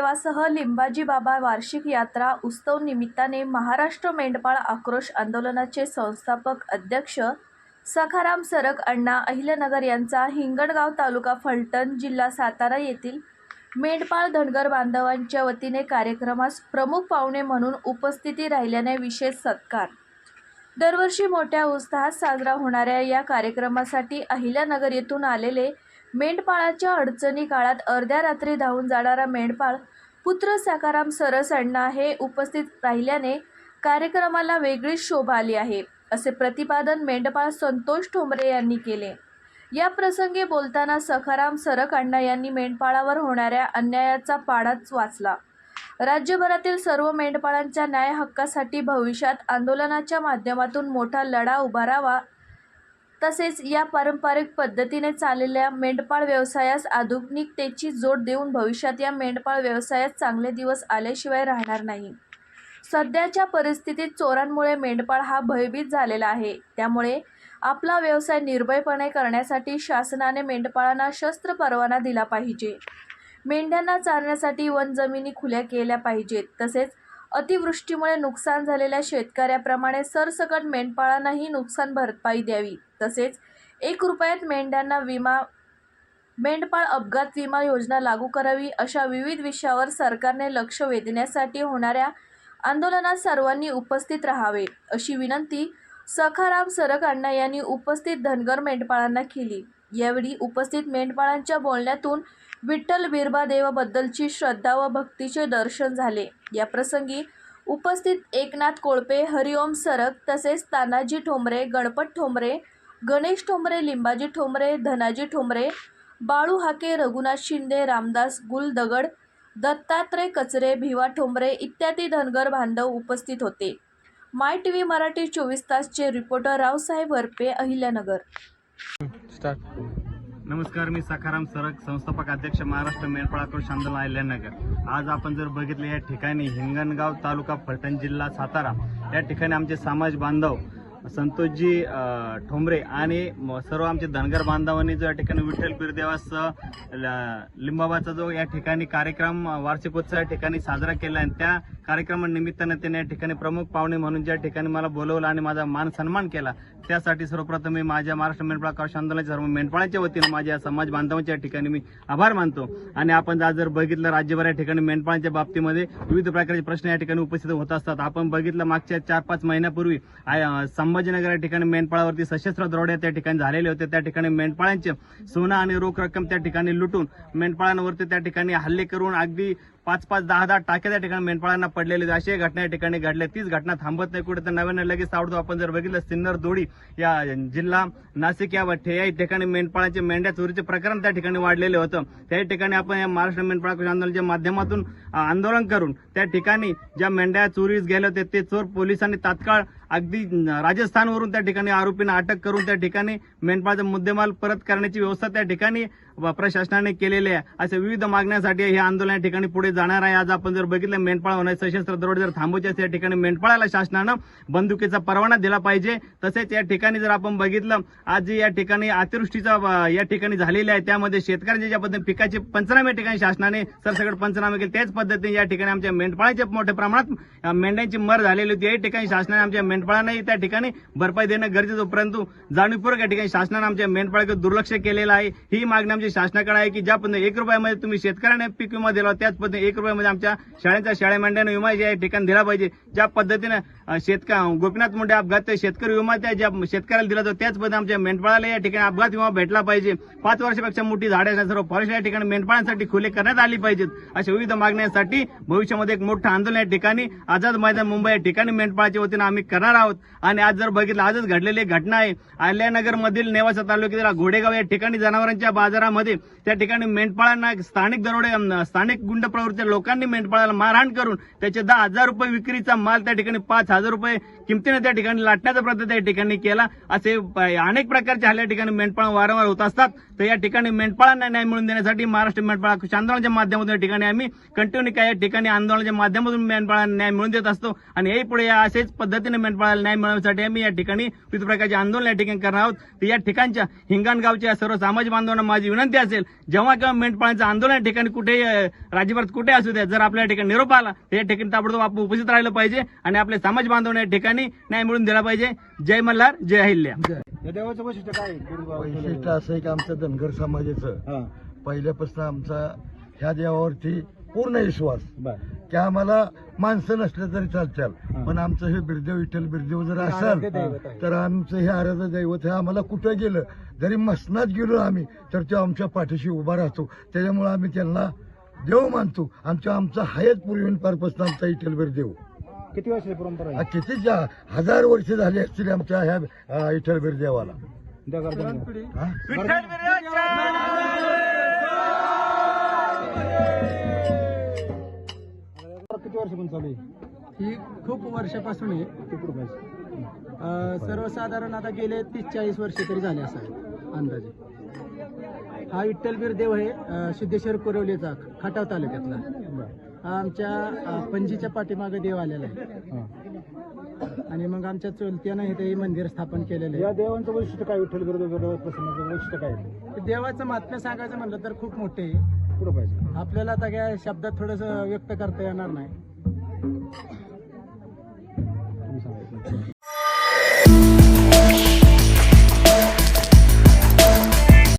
देवासह लिंबाजी बाबा वार्षिक यात्रा उत्सव निमित्ताने महाराष्ट्र मेंढपाळ आक्रोश आंदोलनाचे संस्थापक अध्यक्ष सखाराम सरक अण्णा अहिल्यानगर यांचा हिंगणगाव तालुका फलटण जिल्हा सातारा येथील मेंढपाळ धनगर बांधवांच्या वतीने कार्यक्रमास प्रमुख पाहुणे म्हणून उपस्थिती राहिल्याने विशेष सत्कार. दरवर्षी मोठ्या उत्साहात साजरा होणाऱ्या या कार्यक्रमासाठी अहिल्यानगर येथून आलेले मेंढपाळाच्या अडचणी काळात अर्ध्या रात्री धावून जाणारा मेंढपाळ पुत्र सकाराम सरसण्णा हे उपस्थित राहिल्याने कार्यक्रमाला वेगळीच शोभा आली आहे असे प्रतिपादन मेंढपाळ संतोष ठोंबरे यांनी केले. या प्रसंगी बोलताना सखाराम सरकण्णा यांनी मेंढपाळावर होणाऱ्या अन्यायाचा पाडाच वाचला. राज्यभरातील सर्व मेंढपाळांच्या न्याय हक्कासाठी भविष्यात आंदोलनाच्या माध्यमातून मोठा लढा उभारावा तसेच या पारंपरिक पद्धतीने चाललेल्या मेंढपाळ व्यवसायास आधुनिकतेची जोड देऊन भविष्यात या मेंढपाळ व्यवसायात चांगले दिवस आल्याशिवाय राहणार नाही. सध्याच्या परिस्थितीत चोरांमुळे मेंढपाळ हा भयभीत झालेला आहे. त्यामुळे आपला व्यवसाय निर्भयपणे करण्यासाठी शासनाने मेंढपाळांना शस्त्र परवाना दिला पाहिजे. मेंढ्यांना चारण्यासाठी वन जमिनी खुल्या केल्या पाहिजेत. तसेच अतिवृष्टीमुळे नुकसान झालेल्या शेतकऱ्याप्रमाणे सरसकट मेंढपाळांनाही नुकसान भरपाई द्यावी. तसेच एक रुपयात मेंढ्यांना विमा मेंढपाळ अपघात विमा योजना लागू करावी अशा विविध विषयावर सरकारने लक्ष वेधण्यासाठी होणाऱ्या आंदोलनात सर्वांनी उपस्थित राहावे अशी विनंती सखाराम सरक अण्णा यांनी उपस्थित धनगर मेंढपाळांना केली. यावेळी उपस्थित मेंढपाळांच्या बोलण्यातून विठ्ठल बिरबा देवाबद्दलची श्रद्धा व भक्तीचे दर्शन झाले. या प्रसंगी उपस्थित एकनाथ कोळपे हरिओम सरक तसेच तानाजी ठोंबरे गणपत ठोंबरे गणेश ठोंबरे लिंबाजी ठोंबरे धनाजी ठोंबरे बाळू हाके रघुनाथ शिंदे रामदास गुल दगड दत्तात्रय कचरे भिवा ठोंबरे इत्यादी धनगर बांधव उपस्थित होते. माय टी व्ही मराठी चोवीस तासचे रिपोर्टर रावसाहेब वरपे अहिल्यानगर. नमस्कार मी सखाराम सरक संस्थापक अध्यक्ष महाराष्ट्र मेंढपाळ आक्रोश अहिल्यानगर. आज आपण जर बघितलं या ठिकाणी हिंगणगाव तालुका फलटण जिल्हा सातारा. या ठिकाणी आमचे समाज बांधव संतोषजी ठोंबरे आणि सर्व आमचे धनगर बांधवांनी जो या ठिकाणी विठ्ठल बिरदेवास लिंबाबाचा जो या ठिकाणी कार्यक्रम वार्षिकोत्सव या ठिकाणी साजरा केला आणि त्या कार्यक्रमानिमित्तानं त्यांनी या ठिकाणी प्रमुख पाहुणे म्हणून ज्या ठिकाणी मला बोलवलं आणि माझा मान सन्मान केला त्यासाठी सर्वप्रथम मी माझ्या महाराष्ट्र मेंढपाळ आक्रोश आंदोलनाच्या सर्व मेंढपाळाच्या वतीनं माझ्या समाज बांधवांच्या ठिकाणी मी आभार मानतो. आणि आपण आज जर बघितलं राज्यभर या ठिकाणी मेंढपाळांच्या बाबतीमध्ये विविध प्रकारचे प्रश्न या ठिकाणी उपस्थित होत असतात. आपण बघितलं मागच्या चार पाच महिन्यापूर्वी संभाजीनगर या ठिकाणी मेंढपाळावरती सशस्त्र दरोडे त्या ठिकाणी झालेले होते. त्या ठिकाणी मेंढपाळांचे सोनं आणि रोख रक्कम त्या ठिकाणी लुटून मेंढपाळांवरती त्या ठिकाणी हल्ले करून अगदी पाच पाच दहा दहा टाक्या त्या ठिकाणी मेंढपाळांना पडलेले अशी घटना या ठिकाणी घडल्या तीच घटना थांबत नाही कुठे तर नव्याने लगेच आवडतो आपण जर बघितलं सिन्नर दोडी या जिल्हा नाशिक या वठे या ठिकाणी मेंढपाळांचे मेंढ्या चोरीचे प्रकरण त्या ठिकाणी वाढलेले होतं. त्या ठिकाणी आपण या महाराष्ट्र मेंढपाळ कृषी आंदोलनाच्या माध्यमातून आंदोलन करून त्या ठिकाणी ज्या मेंढ्या चोरीस गेले होते ते चोर पोलिसांनी तात्काळ अगदी राजस्थानवरून त्या ठिकाणी आरोपींना अटक करून त्या ठिकाणी मेंढपाळाचा मुद्देमाल परत करण्याची व्यवस्था त्या ठिकाणी प्रशासनाने केलेली आहे. अशा विविध मागण्यासाठी हे आंदोलन या ठिकाणी पुढे जाणार आहे. आज आपण जर बघितलं मेंढपाळ होणार सशस्त्र दरोडे जर थांबवायचे असेल या ठिकाणी मेंढपाळाला शासनानं बंदुकीचा परवाना दिला पाहिजे. तसेच या ठिकाणी जर आपण बघितलं आज या ठिकाणी अतिवृष्टीचा या ठिकाणी झालेला आहे त्यामध्ये शेतकऱ्यांच्या ज्या पद्धतीने पिकाचे पंचनामे या ठिकाणी शासनाने सरसकट पंचनामे केले त्याच पद्धतीने या ठिकाणी आमच्या मेंढपाळाचे मोठ्या प्रमाणात मेंढ्यांची मर झालेली होती. या ठिकाणी शासनाने आमच्या मेंढपाळांनाही त्या ठिकाणी भरपाई देणं गरजेचं परंतु जाणीवपूर्वक या ठिकाणी शासनाने आमच्या मेंढपाळाकडे दुर्लक्ष केलेलं आहे. ही मागणी आमच्या शासनाकडे आहे की ज्या पद्धतीने एक रुपयामध्ये तुम्ही शेतकऱ्याने पीक विमा दिला त्याच पद्धतीने एक रुपयामध्ये म्हणजे आमच्या शाळेच्या शाळा मेंढ्याने विमा या ठिकाणी दिला पाहिजे. ज्या पद्धतीने शेतका गोपीनाथ मुंडे अपघात शेतकरी विमा त्या ज्या शेतकऱ्याला दिला जातो त्याच पद्धतीने आमच्या मेंढपाळाला या ठिकाणी अपघात विमा भेटला पाहिजे. पाच वर्षापेक्षा मोठी झाडे सर्व फॉरेस्ट या ठिकाणी मेंढपाळांसाठी खुले करण्यात आली पाहिजेत. अशा विविध मागण्यांसाठी भविष्यामध्ये एक मोठं आंदोलन या ठिकाणी आझाद मैदान मुंबई या ठिकाणी मेंढपाळाच्या वतीनं आम्ही करणार आहोत. आणि आज जर बघितलं आजच घडलेली घटना आहे. अहिल्यानगर मधील नेवासा तालुक्यातील घोडेगाव या ठिकाणी जनावरांच्या बाजारामध्ये त्या ठिकाणी मेंढपाळांना स्थानिक दरोडे स्थानिक गुंड प्रवृत्ती लोकांनी मेंढपाळाला मारहाण करून त्याचे दहा हजार रुपये विक्रीचा माल त्या ठिकाणी पाच हजार रुपये किमतीने त्या ठिकाणी लाटण्याचा प्रयत्न त्या ठिकाणी केला. असे अनेक प्रकारचे हल्ल्या ठिकाणी मेंढपाळ वारंवार होत असतात. तर या ठिकाणी मेंढपाळांना न्याय मिळवून देण्यासाठी महाराष्ट्र मेंढपाळ आंदोलनाच्या माध्यमातून या ठिकाणी आम्ही कंटिन्यू काय या ठिकाणी आंदोलनाच्या माध्यमातून मेंढपाळांना न्याय मिळवून देत असतो. आणि याही पुढे या असेच पद्धतीने मेंढपाळाला न्याय मिळवण्यासाठी आम्ही या ठिकाणी विविध प्रकारचे आंदोलन या ठिकाणी करणार आहोत. तर या ठिकाणच्या हिंगणगावच्या सर्व सामाजिक बांधवांना माझी विनंती असेल जेव्हा केव्हा मेंढपाळांचं आंदोलन या ठिकाणी कुठे राज्यभरात कुठे असू द्या जर आपल्या ठिकाणी निरोप आला तर या ठिकाणी ताबडतोब आपण उपस्थित राहिलं पाहिजे आणि आपले समाज बांधवने या ठिकाणी न्याय मिळून दिला पाहिजे. जय मल्हार जय अहिल्या. या देवाचं वैशिष्ट्य काय आहे? गुरुगाव वैशिष्ट्य असं आहे की आमचं धनगर समाजाचं हा. पहिल्यापासून आमचा ह्या देवावरती पूर्ण विश्वास. की आम्हाला माणसं नसलं तरी चालचाल पण आमचं हे बिरदेव विठ्ठल बिरदेव जर असाल. तर आमचं हे आराध्य दैवत हे आम्हाला कुठं गेलं? जरी मसनात गेलो आम्ही तर तो आमच्या पाठीशी उभा राहतो. त्याच्यामुळे आम्ही त्यांना देव मानतो. आमच्या आमचा हयात पूर्वीपासून आमचा विठ्ठल बिरदेव किती वर्षाची परंपरा हा आहे किती जा- हजार वर्ष झाली असतील आमच्या ह्या अं. हा? बिराच्या किती वर्षापासून चालू आहे? ही खूप वर्षापासून आहे. किती रुपयाची? अ, सर्वसाधारण आता गेले तीस चाळीस वर्षे तरी झाले असावे अंदाजे. हा विठ्ठलवीर देव आहे सिद्धेश्वर कोरवलीचा खटाव तालुक्यातला. हा आमच्या पणजीच्या पाठीमागे देव आलेला आहे. आणि मग आमच्या चोलत्यानं हे मंदिर स्थापन केलेलं आहे. या देवांचं वैशिष्ट्य काय? विठ्ठल प्रसंगाचं वैशिष्ट्य काय? देवाचं महात्म्य सांगायचं म्हणलं तर खूप मोठे आहे. आपल्याला आता काय शब्दात थोडंसं व्यक्त करता येणार नाही.